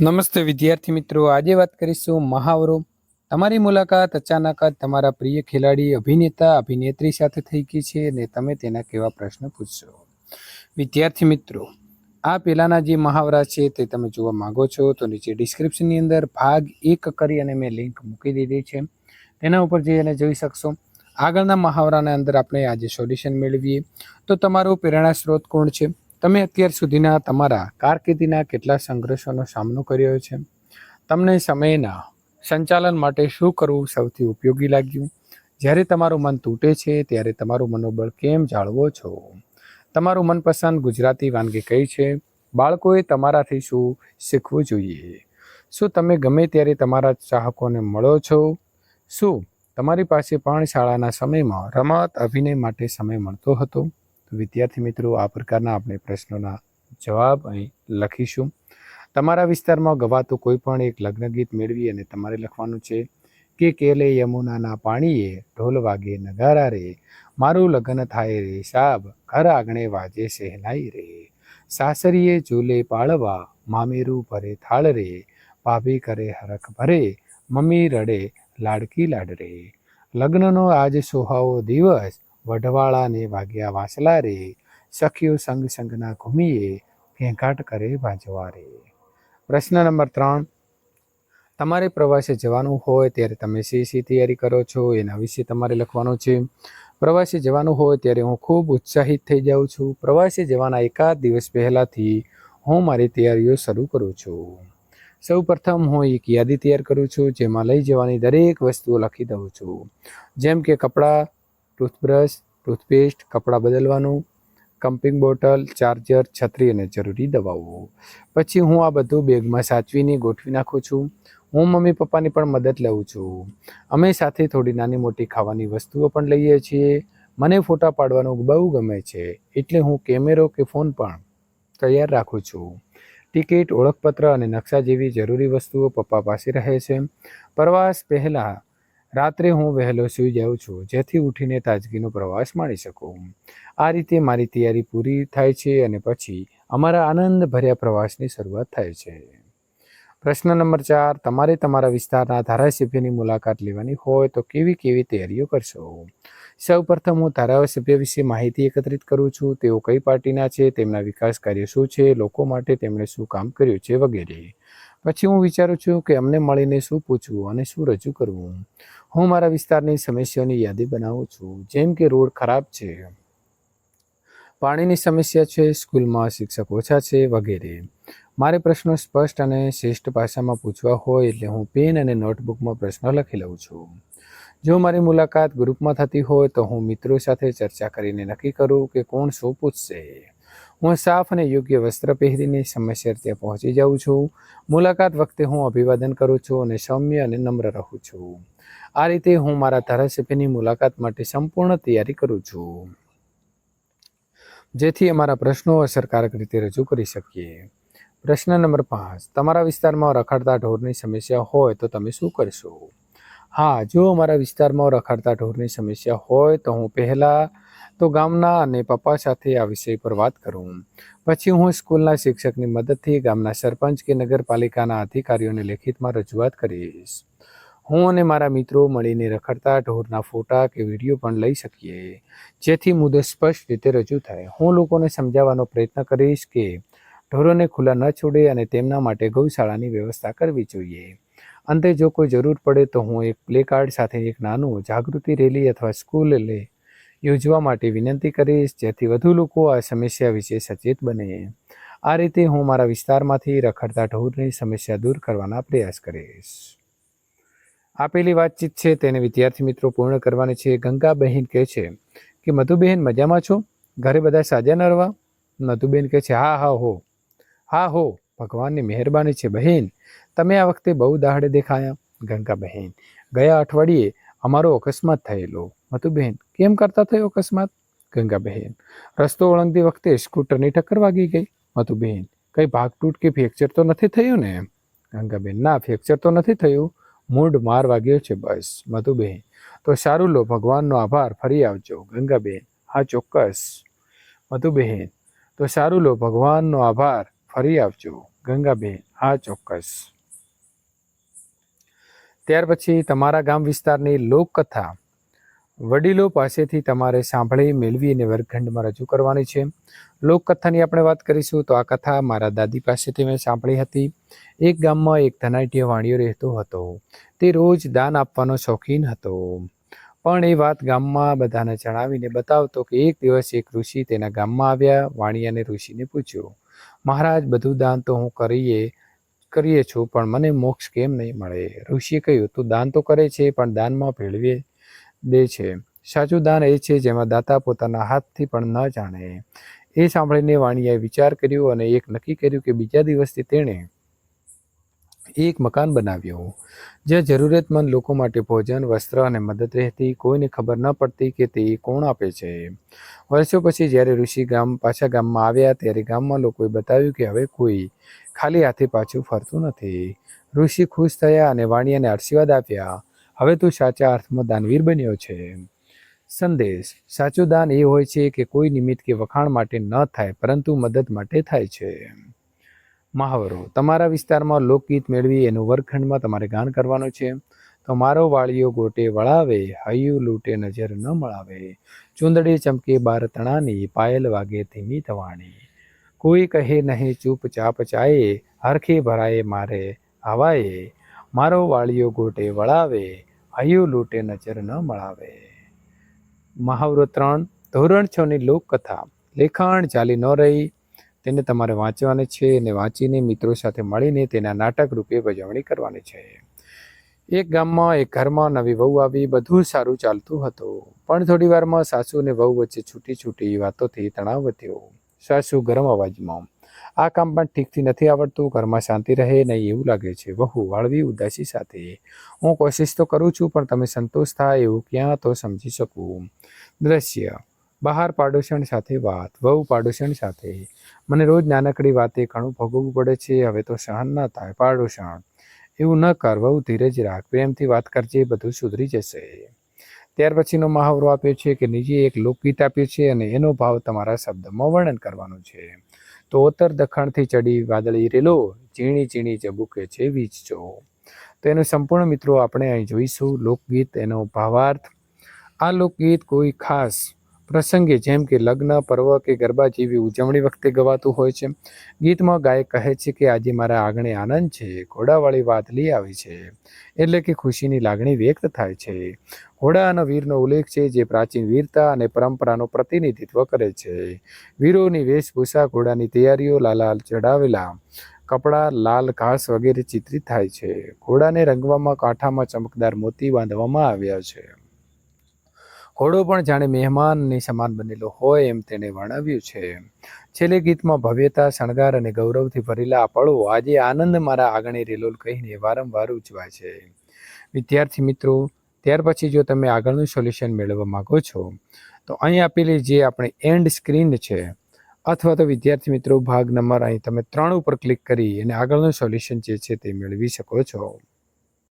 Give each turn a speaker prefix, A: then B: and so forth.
A: નમસ્તે વિદ્યાર્થી મિત્રો. આજે વાત કરીશું મહાવરો. તમારી મુલાકાત અચાનક જ તમારા પ્રિય ખેલાડી, અભિનેતા, અભિનેત્રી સાથે થઈ ગઈ છે અને તમે તેના કેવા પ્રશ્ન પૂછશો? વિદ્યાર્થી મિત્રો, આ પહેલાના જે મહાવરા છે તે તમે જોવા માગો છો તો નીચે ડિસ્ક્રિપ્શનની અંદર ભાગ એક કરી અને મેં લિંક મૂકી દીધી છે. તેના ઉપર જઈ અને જોઈ શકશો. આગળના મહાવરાના અંદર આપણે આજે સોલ્યુશન મેળવીએ. તો તમારો પ્રેરણા સ્ત્રોત કોણ છે? તમે અત્યાર સુધીના તમારા કારકિર્દીના કેટલા સંઘર્ષોનો સામનો કર્યો છે? તમને સમયના સંચાલન માટે શું કરવું સૌથી ઉપયોગી લાગ્યું? જ્યારે તમારું મન તૂટે છે, ત્યારે તમારું મનોબળ કેમ જાળવો છો? તમારું મનપસંદ ગુજરાતી વાનગી કઈ છે? બાળકોએ તમારાથી શું શીખવું જોઈએ? શું તમે ગમે ત્યારે તમારા ચાહકોને મળો છો? શું તમારી પાસે પણ શાળાના સમયમાં રમત, અભિનય માટે સમય મળતો હતો? વિદ્યાર્થી મિત્રો, આ પ્રકારના આપણે પ્રશ્નોના જવાબ અહીં લખીશું. તમારા વિસ્તારમાં ગવાતું કોઈ પણ એક લગ્ન ગીત મેળવી અને તમારે લખવાનું છે કે કેલે યમુનાના પાણીએ ઢોલ વાગે નગારા રે, મારું લગ્ન થાય રે સાબ, ઘર આંગણે વાજે સહેલાઈ રે. સાસરીએ ચૂલે પાળવા, મામેરું ભરે થાળ રે, ભાભી કરે હરખ ભરે, મમ્મી રડે લાડકી લાડ રે. લગ્નનો આજ સોહાવો દિવસ વઢવાળાને વાગ્યા વાંસલા રે સખીઓ સંગ સંગના ઘૂમીએ, ઘેંઘાટ કરે ભાજવા રે પ્રશ્ન નંબર ત્રણ. તમારે પ્રવાસે જવાનું હોય ત્યારે તમે શી શી તૈયારી કરો છો? એના વિશે તમારે લખવાનું છે. પ્રવાસે જવાનું હોય ત્યારે હું ખૂબ ઉત્સાહિત થઈ જાઉં છું. પ્રવાસે જવાના એકાદ દિવસ પહેલાંથી હું મારી તૈયારીઓ શરૂ કરું છું. સૌ પ્રથમ હું એક યાદી તૈયાર કરું છું, જેમાં લઈ જવાની દરેક વસ્તુઓ લખી દઉં છું. જેમ કે કપડાં ટૂથબ્રશ, ટૂથપેસ્ટ, કપડાં બદલવાનું, કમ્પિંગ બોટલ, ચાર્જર, છત્રી અને જરૂરી દવાઓ. પછી હું આ બધું બેગમાં સાચવીને ગોઠવી નાખું છું. હું મમ્મી પપ્પાની પણ મદદ લઉં છું. અમે સાથે થોડી નાની મોટી ખાવાની વસ્તુઓ પણ લઈએ છીએ. મને ફોટા પાડવાનું બહુ ગમે છે, એટલે હું કેમેરો કે ફોન પણ તૈયાર રાખું છું. ટિકિટ, ઓળખપત્ર અને નકશા જેવી જરૂરી વસ્તુઓ પપ્પા પાસે રહે છે. પ્રવાસ પહેલાં રાત્રે હું વહેલો સૂઈ જાઉં છું, જેથી ઉઠીને તાજગીનો પ્રવાસ માણી શકું. આ રીતે મારી તૈયારી પૂરી થાય છે અને પછી અમારા આનંદભર્યા પ્રવાસની શરૂઆત થાય છે. પ્રશ્ન નંબર ચાર, તમારે તમારા વિસ્તારના ધારાસભ્યની મુલાકાત લેવાની હોય તો કેવી કેવી તૈયારીઓ કરશો? સૌ પ્રથમ હું ધારાસભ્ય વિશે માહિતી એકત્રિત કરું છું, તેઓ કઈ પાર્ટીના છે, તેમના વિકાસ કાર્ય શું છે, લોકો માટે તેમણે શું કામ કર્યું છે વગેરે. પછી હું વિચારું છું કે અમને મળીને શું પૂછવું અને શું રજૂ કરવું. હું મારા વિસ્તારની સમસ્યાઓની યાદી બનાવું છું. જેમ કે રોડ ખરાબ છે, પાણીની સમસ્યા છે, સ્કૂલમાં શિક્ષક ઓછા છે વગેરે. મારે પ્રશ્નો સ્પષ્ટ અને શ્રેષ્ઠ ભાષામાં પૂછવા હોય એટલે હું પેન અને નોટબુકમાં પ્રશ્નો લખી લઉં છું. જો મારી મુલાકાત ગ્રુપમાં થતી હોય તો હું મિત્રો સાથે ચર્ચા કરીને નક્કી કરું કે કોણ શું પૂછશે. હું સાફ અને યોગ્ય વસ્ત્ર પહેરીને સમયસર ત્યાં પહોંચી જાઉં છું. મુલાકાત વખતે હું અભિવાદન કરું છું અને સૌમ્ય અને નમ્ર રહું છું. આ રીતે હું મારા ધારાસભ્યની મુલાકાત માટે સંપૂર્ણ તૈયારી કરું છું. જેથી અમારા પ્રશ્નો અસરકારક રીતે રજૂ કરી શકીએ. પ્રશ્ન નંબર પાંચ. તમારા વિસ્તારમાં રખડતા ઢોરની સમસ્યા હોય તો તમે શું કરશો? હા, જો અમારા વિસ્તારમાં રખડતા ઢોરની સમસ્યા હોય તો હું પહેલાં તો ગામના અને પપ્પા સાથે આ વિષય પર વાત કરું. પછી હું સ્કૂલના શિક્ષકની મદદથી ગામના સરપંચ કે નગરપાલિકાના અધિકારીઓને લેખિતમાં રજૂઆત કરીશ. હું અને મારા મિત્રો મળીને રખડતા ઢોરના ફોટા કે વીડિયો પણ લઈ શકીએ. જેથી મુદ્દો સ્પષ્ટ રીતે રજૂ થાય. હું લોકોને સમજાવવાનો પ્રયત્ન કરીશ કે ઢોરોને ખુલ્લા ન છોડે અને તેમના માટે ગૌશાળાની વ્યવસ્થા કરવી જોઈએ. અંતે જો કોઈ જરૂર પડે તો હું એક પ્લે કાર્ડ સાથે એક નાનું જાગૃતિ રેલી અથવા સ્કૂલ લે યોજવા માટે વિનંતી કરીશ, જેથી વધુ લોકો આ સમસ્યા વિશે સચેત બને. આ રીતે હું મારા વિસ્તારમાંથી રખડતા ઢોરની સમસ્યા દૂર કરવાના પ્રયાસ કરીશ. આપેલી વાતચીત છે તેને વિદ્યાર્થી મિત્રો પૂર્ણ કરવાની છે. ગંગાબહેન કહે છે કે મધુબહેન મજામાં છો? ઘરે બધા સાજા નરવા મધુબેન કહે છે, હા હા, હો. હા, હો, ભગવાનની મહેરબાની છે બહેન. તમે આ વખતે બહુ દાહડે દેખાયા. ગંગા બહેન, ગયા અઠવાડિયે અમારો અકસ્માત થયેલો. મધુબહેન કેમ કરતા થયો અકસ્માત? ગંગાબહેન રસ્તો ઓળંગતી વખતે સ્કૂટરની ટક્કર વાગી ગઈ. મધુબહેન કંઈ ભાગ તૂટ કે ફ્રેક્ચર તો નથી થયું ને? ગંગાબહેન ના, ફ્રેક્ચર તો નથી થયું. મૂડ માર વાગ્યો છે બસ. મધુબહેન તો સારું લો, ભગવાનનો આભાર. ફરી આવજો. ગંગાબહેન હા, ચોક્કસ. મધુબહેન તો સારું લો, ભગવાનનો આભાર. ફરી આવજો. ગંગાબેન હા, ચોક્કસ. ત્યાર પછી તમારા ગામ વિસ્તારની લોકકથા. વડીલો પાસેથી તમારે સાંભળી, મેળવી અને વર્ગખંડમાં રજૂ કરવાની છે. લોકકથાની આપણે વાત કરીશું તો આ કથા મારા દાદી પાસેથી મેં સાંભળી હતી. એક ગામમાં એક ધનાઢ્ય વાણિયો રહેતો હતો. તે રોજ દાન આપવાનો શોખીન હતો. પણ એ વાત ગામમાં બધાને જણાવીને બતાવતો કે એક દિવસ એક ઋષિ તેના ગામમાં આવ્યા, વાણિયાને ઋષિને પૂછ્યું, મહારાજ, બધું દાન તો હું કરીએ કરીએ છું, પણ મને મોક્ષ કેમ નહીં મળે? ઋષિએ કહ્યું, તું દાન તો કરે છે, પણ દાનમાં ભેળવે દે છે. સાચું દાન એ છે જેમાં દાતા પોતાના હાથથી પણ ન જાણે. એ સાંભળીને વાણિયાએ વિચાર કર્યો અને એક નક્કી કર્યું કે બીજા દિવસથી તેણે એક મકાન બનાવ્યું. જ્યાં જરૂરિયાતમંદ લોકો માટે ભોજન, વસ્ત્ર અને મદદ રહેતી, કોઈને ખબર ન પડતી કે તે કોણ આપે છે. વર્ષો પછી જ્યારે ઋષિ ગામ પાછા ગામમાં આવ્યા ત્યારે ગામમાં લોકોએ બતાવ્યું કે હવે કોઈ ખાલી હાથે પાછું ફરતું નથી. ઋષિ ખુશ થયા અને વાણિયાને આશીર્વાદ આપ્યા. હવે તું સાચા અર્થમાં દાનવીર બન્યો છે. સંદેશ. સાચું દાન એ હોય છે કે કોઈ નિમિત્ત કે વખાણ માટે ન થાય, પરંતુ મદદ માટે થાય છે. મહાવરો. તમારા વિસ્તારમાં લોકગીત મેળવી એનું વર્ગખંડમાં તમારે ગાન કરવાનું છે. તો મારો વાળીઓ ગોટે વળાવે, હૈયું લૂંટે નજર ન મળાવે. ચુંદડી ચમકે બાર તણાની, પાયલ વાગે ધીમી થવાણી કોઈ કહે નહીં ચૂપચાપ ચાએ હરખે ભરાય મારે આવાએ મારો વાળીઓ ગોટે વળાવે, આયુ લૂંટે નજર ન મળાવે. મહાવરો ત્રણ, ધોરણ છ ની લોકકથા. લેખાણ ચાલી ન રહી. તેને તમારે વાંચવાની છે અને વાંચીને મિત્રો સાથે મળીને તેના નાટક રૂપે ભજવણી કરવાની છે. એક ગામમાં, એક ઘરમાં નવી વહુ આવી, બધું સારું ચાલતું હતું. પણ થોડી વારમાં સાસુ અને વહુ વચ્ચે છૂટી છૂટી વાતોથી તણાવ વધ્યો. સાસુ ગરમ અવાજમાં આ કામ પણ ઠીકથી નથી આવડતું, ઘરમાં શાંતિ રહે નહીં એવું લાગે છે. વહુ, વાળવી, ઉદાસી સાથે. હું કોશિશ તો કરું છું, પણ તમે સંતોષ થાય એવું ક્યાં તો સમજી શકું. દ્રશ્ય. બહાર પાડોશણ સાથે વાત, વહુ પાડોશણ સાથે. મને રોજ નાનકડી વાતે ઘણું ભોગવવું પડે છે, હવે તો સહન ન થાય પાડોશણ. એવું ન કર, વહુ ધીરજ રાખ, પ્રેમથી વાત કરજે, બધું સુધરી જશે. ત્યાર પછીનો મહાવરો આપ્યો છે કે નીચે એક લોકગીત આપ્યું છે અને એનો ભાવ તમારા શબ્દમાં વર્ણન કરવાનું છે. તો ઉત્તર દખણથી ચડી વાદળી રેલો, ઝીણી ઝીણી ચબુકે છે વીજજો તો એનું સંપૂર્ણ મિત્રો આપણે અહીં જોઈશું લોકગીત, એનો ભાવાર્થ. આ લોકગીત કોઈ ખાસ પ્રસંગે જેમ કે લગ્ન, પર્વ કે ગરબા જેવી ઉજવણી વખતે ગવાતું હોય છે. ગીતમાં ગાયક કહે છે કે, આજે મારા આંગણે આનંદ છે. ઘોડાવાળી વાદળી આવી છે. એટલે કે ખુશીની લાગણી વ્યક્ત થાય છે. ઘોડા અને વીરનો ઉલ્લેખ છે જે પ્રાચીન વીરતા અને પરંપરાનું પ્રતિનિધિત્વ કરે છે. વીરોની વેશભૂષા, ઘોડાની તૈયારીઓ લાલાલ ચડાવેલા કપડાં, લાલ ઘાસ વગેરે ચિત્રિત થાય છે. ઘોડાને રંગવામાં કાંઠામાં ચમકદાર મોતી બાંધવામાં આવ્યા છે. ઘોડો પણ જાણે મહેમાનની સમાન બનેલો હોય એમ તેણે વર્ણવ્યું છે. છેલ્લે ગીતમાં ભવ્યતા, શણગાર અને ગૌરવથી ભરેલા આ પળો આજે આનંદ મારા આંગણે રેલોલ કહીને વારંવાર ઉજવાય છે. વિદ્યાર્થી મિત્રો, ત્યાર પછી જો તમે આગળનું સોલ્યુશન મેળવવા માંગો છો, તો અહીં આપેલી જે આપણે એન્ડ સ્ક્રીન છે, અથવા તો વિદ્યાર્થી મિત્રો, ભાગ નંબર અહીં તમે ત્રણ ઉપર ક્લિક કરી અને આગળનું સોલ્યુશન જે છે તે મેળવી શકો છો.